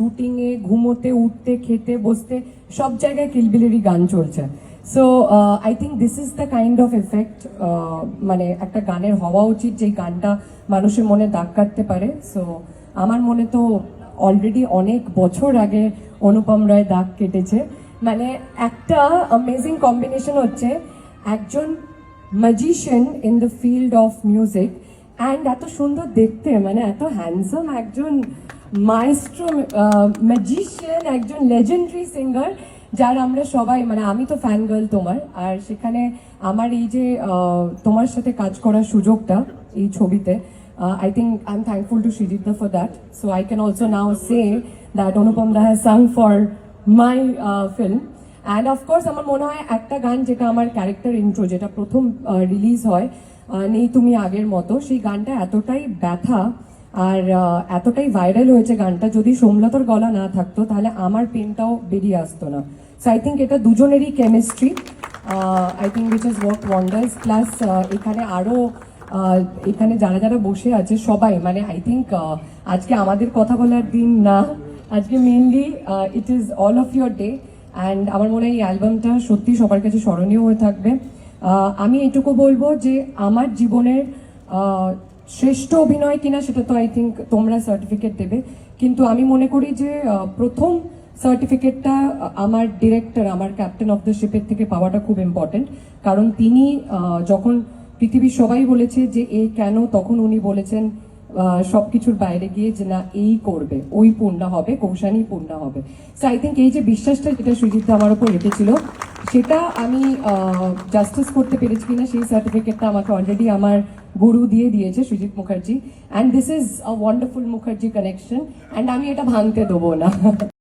শুটিংয়ে, ঘুমোতে, উঠতে, খেতে, বসতে, সব জায়গায় কিলবিলেরই গান চলছে। So I think this is the kind of effect মানে একটা গানের হওয়া উচিত যেই গানটা মানুষের মনে দাগ কাটতে পারে। সো আমার মনে তো অলরেডি অনেক বছর আগে অনুপম রায় দাগ কেটেছে। মানে একটা অ্যামেজিং কম্বিনেশন হচ্ছে একজন magician in the field of music and এত সুন্দর দেখতে মানে এত হ্যান্ডসাম একজন মাইস্ট্রো ম্যাজিশিয়ান একজন লেজেন্ডারি সিঙ্গার যার আমরা সবাই মানে আমি তো ফ্যান গার্ল তোমার, আর সেখানে আমার এই যে তোমার সাথে কাজ করার সুযোগটা এই ছবিতে I think I am thankful to শ্রীজিৎদা for that so I can also now say that Anupam the has sung for my film and of course আমার মনে হয় একটা গান যেটা আমার ক্যারেক্টার ইন্ট্রো যেটা প্রথম রিলিজ হয় নেই তুমি আগের মতো, সেই গানটা এতটাই ব্যথা আর এতটাই ভাইরাল হয়েছে গানটা, যদি সোমলতার গলা না থাকতো, তাহলে আমার পেনটাও বেরিয়ে আসতো না। সো আই থিঙ্ক এটা দুজনেরই chemistry I think which is work wonders plus এখানে আরও এখানে যারা যারা বসে আছে, সবাই মানে আই থিঙ্ক আজকে আমাদের কথা বলার দিন না, আজকে mainly it is all of your day and আমার মনে হয় এই অ্যালবামটা সত্যি সবার কাছে স্মরণীয় হয়ে থাকবে। আমি এটুকু বলব যে, আমার জীবনের শ্রেষ্ঠ অভিনয় কিনা সেটা তো আই থিঙ্ক তোমরা সার্টিফিকেট দেবে। কিন্তু আমি মনে করি যে প্রথম সার্টিফিকেটটা আমার ডিরেক্টর আমার ক্যাপ্টেন অফ দ্য শিপের থেকে পাওয়াটা খুব ইম্পর্টেন্ট কারণ তিনি যখন পৃথিবীর সবাই বলেছে যে, এ কেন? তখন উনি বলেছেন সব কিছুর বাইরে গিয়ে যে, না, এই করবে। ওই পূর্ণা হবে, কৌশানি পূর্ণা হবে। সো আই থিঙ্ক এই যে বিশ্বাসটা যেটা সুজিত আমার উপর রেখেছিল, সেটা আমি জাস্টিস করতে পেরেছি কিনা সেই সার্টিফিকেটটা আমাকে অলরেডি আমার গুরু দিয়ে দিয়েছে Sujit Mukherjee and this is a wonderful Mukherjee connection and আমি এটা ভাঙতে দেবো না।